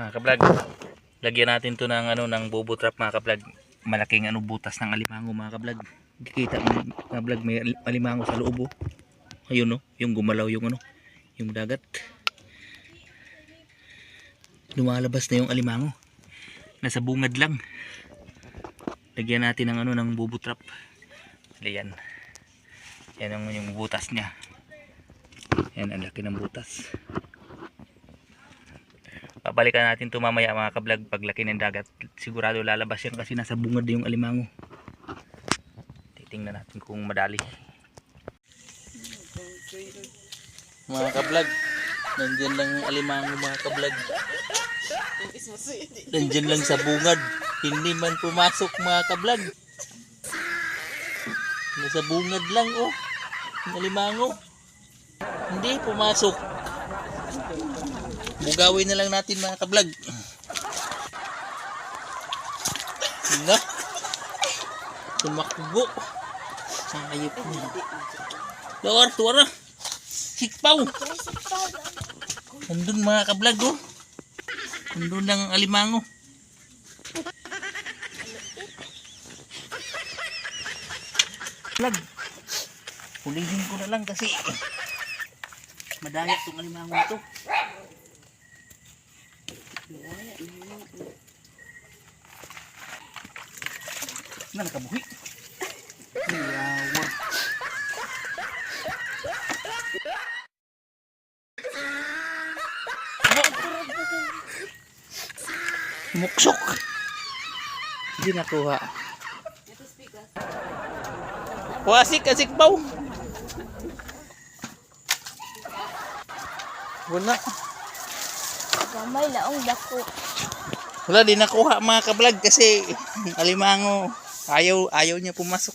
Mga kablog, lagyan natin to ng ano ng bobo trap mga kablog. Malaking ano butas ng alimango mga kablog. Kikita mo mga kablog may al- alimango sa loob oh. Ayun no, yung gumalaw yung ano, yung dagat. Lumalabas na yung alimango. Nasa bungad lang. Lagyan natin ng ano ng bobo trap. Ayan. Yan ang yung butas niya. Yan ang laki ng butas. Babalikan natin ito mamaya mga kablog paglaki ng dagat. Sigurado lalabas yan kasi nasa bungad yung alimango. Titingnan natin kung madali. Mga kablog, nandyan lang alimango mga kablog. Nandyan lang sa bungad. Hindi man pumasok mga kablog. Nasa bungad lang oh. Alimango. Hindi pumasok. Bugawin na lang natin mga kablog. Na. Tumakbo. Ayop na. Lawar, tuwara. Sikpaw. Nandun mga kablog oh. Nandun lang ang alimango. Kablog. Hulihin ko na lang kasi madaya tong alimango ito. Na nakabuhi. Yawa. Muksok. Hindi nakuha. Wasik kasik baw. Wala. Gamay laong dako. Wala din nakuha mga kablog kasi alimango ayaw ayaw niya pumasok.